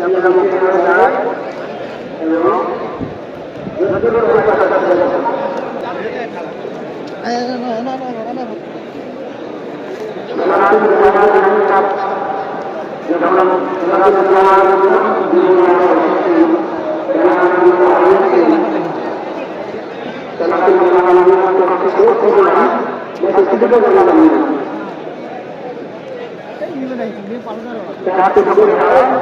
মুক্ত করে দাঁড়ায় এবং Gracias.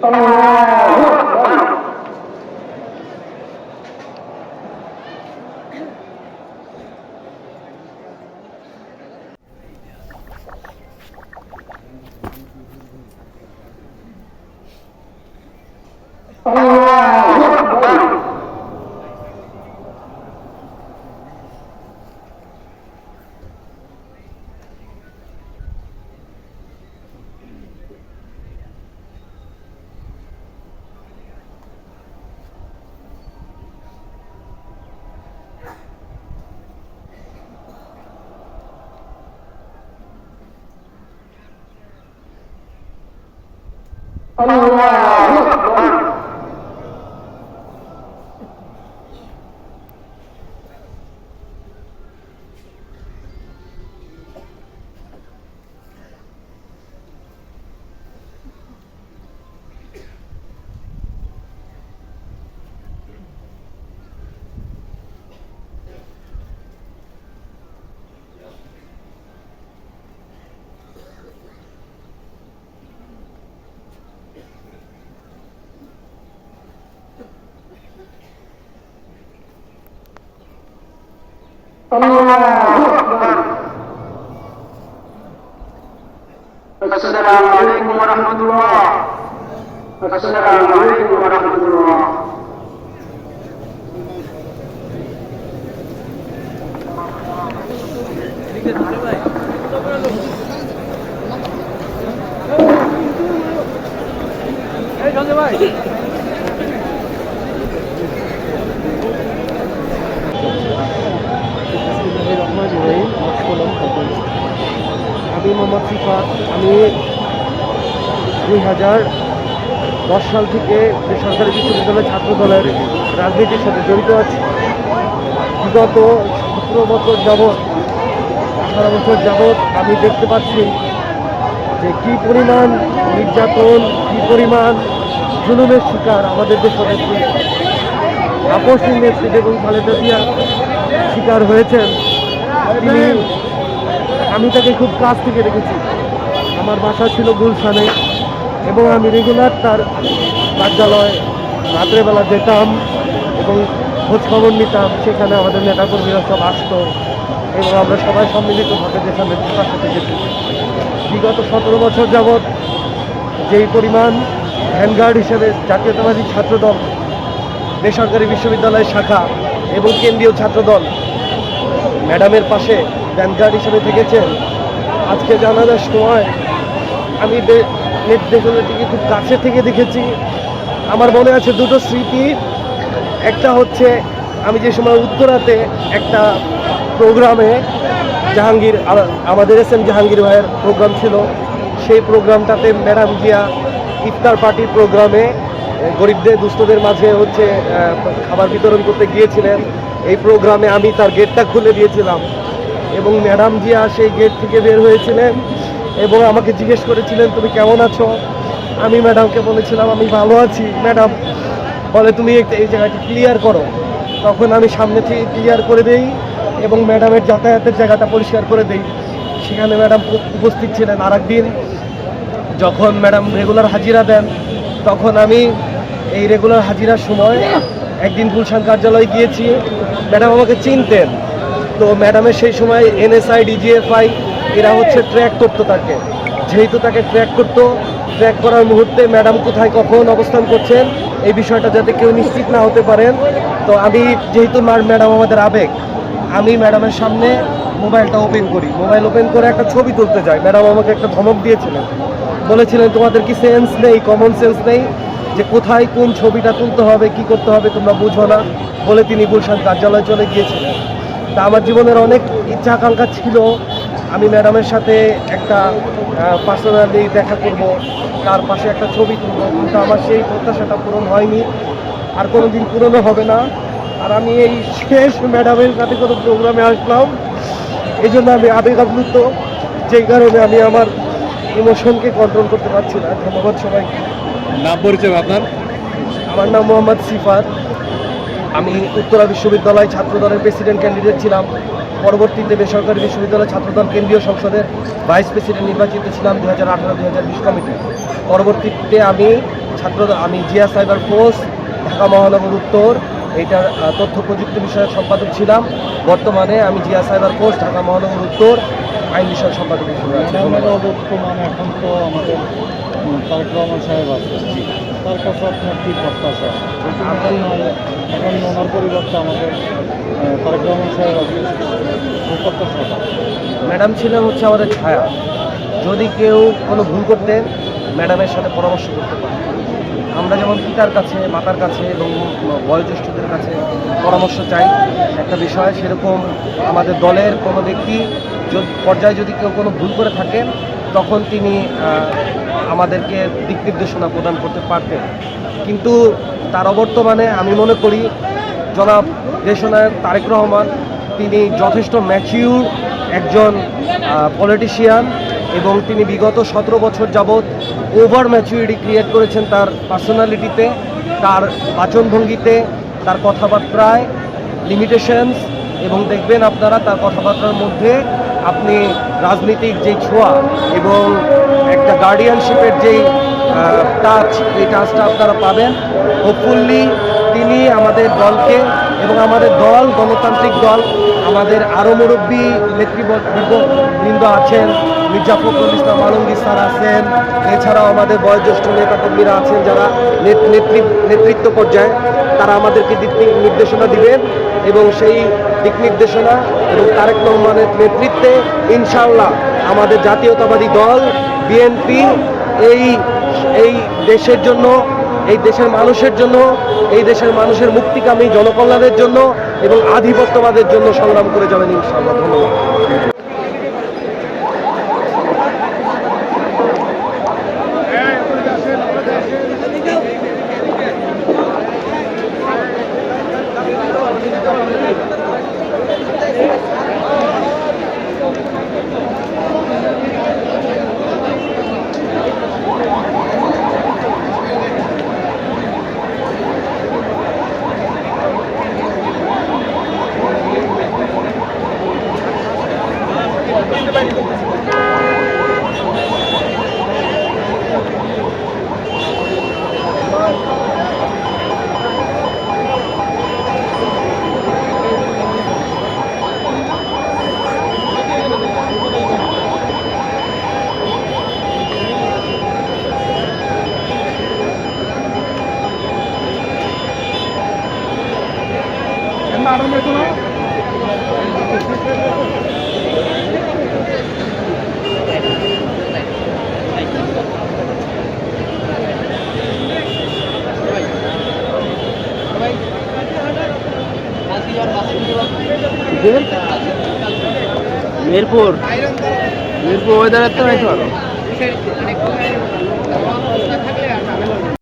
Oh, আল্লাহ السلام عليكم ورحمة الله السلام عليكم ورحمة الله আমি মোহাম্মদ সিফাত আমি দুই হাজার দশ সাল থেকে বেসরকারি বিশ্ববিদ্যালয় ছাত্র দলের রাজনীতির সাথে জড়িত আছি। বিগত সতেরো বছর যাবৎ, আঠারো বছর যাবৎ আমি দেখতে পাচ্ছি যে কী পরিমাণ নির্যাতন, কী পরিমাণ জুলুমের শিকার আমাদের দেশের আপসীন নেত্রী বেগম খালেদা শিকার হয়েছেন। তিনি আমি তাকে খুব কাছ থেকে দেখেছি। আমার বাসা ছিল গুলশানে এবং আমি রেগুলার তার কার্যালয় রাত্রেবেলা যেতাম এবং খোঁজ খবর নিতাম। সেখানে আমাদের নেতাকর্মীরা সব আসতো এবং আমরা সবাই সম্মিলিতভাবে যেখানে তার সাথে গেছি বিগত সতেরো বছর যাবৎ যেই পরিমাণ ভ্যানগার্ড হিসেবে জাতীয়তাবাদী ছাত্রদল, বেসরকারি বিশ্ববিদ্যালয়ের শাখা এবং কেন্দ্রীয় ছাত্রদল ম্যাডামের পাশে ভ্যানগার্ড হিসেবে থেকেছেন। আজকে জানাজার সময় আমি বে- নির্দেশনাটিকে খুব কাছে থেকে দেখেছি। আমার মনে আছে দুটো স্মৃতি। একটা হচ্ছে আমি যে সময় উত্তরাতে একটা প্রোগ্রামে জাহাঙ্গীর আমাদের এস এম জাহাঙ্গীর ভাইয়ের প্রোগ্রাম ছিল। সেই প্রোগ্রামটাতে ম্যাডাম জিয়া ইফতার পার্টির প্রোগ্রামে গরিবদের, দুস্থদের মাঝে হচ্ছে খাবার বিতরণ করতে গিয়েছিলেন। এই প্রোগ্রামে আমি তার গেটটা খুলে দিয়েছিলাম। এবং ম্যাডাম জিয়া সেই গেট থেকে বের হয়েছিলেন এবং আমাকে জিজ্ঞেস করেছিলেন, তুমি কেমন আছো? আমি ম্যাডামকে বলেছিলাম, আমি ভালো আছি। ম্যাডাম বলে, তুমি এই জায়গাটি ক্লিয়ার করো। তখন আমি সামনে থেকে ক্লিয়ার করে দেই এবং ম্যাডামের যাতায়াতের জায়গাটা পরিষ্কার করে দেই। সেখানে ম্যাডাম উপস্থিত ছিলেন আর একদিন যখন ম্যাডাম রেগুলার হাজিরা দেন, তখন আমি এই রেগুলার হাজিরার সময় একদিন গুলশান কার্যালয়ে গিয়েছি। ম্যাডাম আমাকে চিনতেন। তো ম্যাডামের সেই সময় এনএসআই, ডিজিএফআই, এরা হচ্ছে ট্র্যাক করতো তাকে। যেহেতু তাকে ট্র্যাক করতো ট্র্যাক করার মুহূর্তে ম্যাডাম কোথায় কখন অবস্থান করছেন, এই বিষয়টা যাতে কেউ নিশ্চিত না হতে পারেন। তো আমি যেহেতু মার ম্যাডাম আমাদের আবেগ, আমি ম্যাডামের সামনে মোবাইলটা ওপেন করি। মোবাইল ওপেন করে একটা ছবি তুলতে যাই। ম্যাডাম আমাকে একটা ধমক দিয়েছিলেন। বলেছিলেন, তোমাদের কি সেন্স নেই কমন সেন্স নেই যে কোথায় কোন ছবিটা তুলতে হবে, কি করতে হবে তোমরা বুঝো না। বলে তিনি গুলশান কার্যালয়ে চলে গিয়েছিলেন। তা আমার জীবনের অনেক ইচ্ছা আকাঙ্ক্ষা ছিল। আমি ম্যাডামের সাথে একটা পার্সোনালি দেখা করব তার পাশে একটা ছবি তুলব কিন্তু আমার সেই প্রত্যাশাটা পূরণ হয়নি। আর কোনো দিন পূরণও হবে না। আর আমি এই শেষ ম্যাডামের সাথে কোনো প্রোগ্রামে আসলাম। এই জন্য আমি আবেগ আপ্লুত যেই কারণে আমি আমার ইমোশনকে কন্ট্রোল করতে পারছি না। ধন্যবাদ সবাইকে। নাম পরিচয় আপনার? আমার নাম মোহাম্মদ সিফাত। আমি উত্তরা বিশ্ববিদ্যালয় ছাত্রদলের প্রেসিডেন্ট ক্যান্ডিডেট ছিলাম। পরবর্তীতে বেসরকারি বিশ্ববিদ্যালয় ছাত্রদল কেন্দ্রীয় সংসদের ভাইস প্রেসিডেন্ট নির্বাচিত ছিলাম দু হাজার আঠারো দু হাজার বিশ কমিটি। পরবর্তীতে আমি ছাত্র আমি জিয়া সাইবার ফোর্স ঢাকা মহানগর উত্তর এইটার তথ্য প্রযুক্তি বিষয়ক সম্পাদক ছিলাম। বর্তমানে আমি জিয়া সাইবার ফোর্স ঢাকা মহানগর উত্তর আইন বিষয়ক সম্পাদক হিসেবে আছি। ম্যাডামের এখন তো আমাদের তারেক রহমান সাহেব আছে তার কাছে আপনার কী প্রত্যাশা? এখন এখন ওনার পরিবর্তে আমাদের তারেক রহমান সাহেব আছে। ম্যাডাম ছিলেন হচ্ছে আমাদের ছায়া। যদি কেউ কোনো ভুল করতেন ম্যাডামের সাথে পরামর্শ করতে পারতেন আমরা যেমন পিতার কাছে, মাতার কাছে এবং বয়োজ্যেষ্ঠদের কাছে পরামর্শ চাই, একটা বিষয় সেরকম আমাদের দলের কোনো ব্যক্তি পর্যায়ে যদি কেউ কোনো ভুল করে থাকেন, তখন তিনি আমাদেরকে দিক নির্দেশনা প্রদান করতে পারতেন। কিন্তু তার অবর্তমানে আমি মনে করি, জনাব দেশনায়ক তারেক রহমান, তিনি যথেষ্ট ম্যাচিউর একজন পলিটিশিয়ান এবং তিনি বিগত সতেরো বছর যাবৎ ওভার ম্যাচুরিটি ক্রিয়েট করেছেন তার পার্সোনালিটিতে তার বাচনভঙ্গিতে, তার কথাবার্তায় লিমিটেশনস এবং দেখবেন আপনারা তার কথাবার্তার মধ্যে আপনি রাজনীতিক যে ছোঁয়া এবং একটা গার্ডিয়ানশিপের যেই টাচ এই টাচটা আপনারা পাবেন। হোপফুল্লি তিনি আমাদের দলকে এবং আমাদের দল, গণতান্ত্রিক দল, আমাদের আরও মুরব্বী নেতৃবৃন্দ আছেন। মির্জা ফখরুল ইসলাম আলমগীর স্যার আছেন। এছাড়াও আমাদের বয়োজ্যেষ্ঠ নেতাকর্মীরা আছেন যারা নেত- নেতৃ- নেতৃত্ব পর্যায়ে। তারা আমাদেরকে দিক, নির্দেশনা দিবেন এবং সেই দিক নির্দেশনা এবং তারেক রহমানের নেতৃত্বে ইনশাল্লাহ আমাদের জাতীয়তাবাদী দল, বিএনপি, এই এই দেশের জন্য, এই দেশের মানুষের জন্য, এই দেশের মানুষের মুক্তিকামী জনকল্যাণের জন্য এবং আধিপত্যবাদের জন্য সংগ্রাম করে যাবেন ইনশাআল্লাহ। ধন্যবাদ। মিরপুর? মিরপুর ওয়েদার এত তো আরও।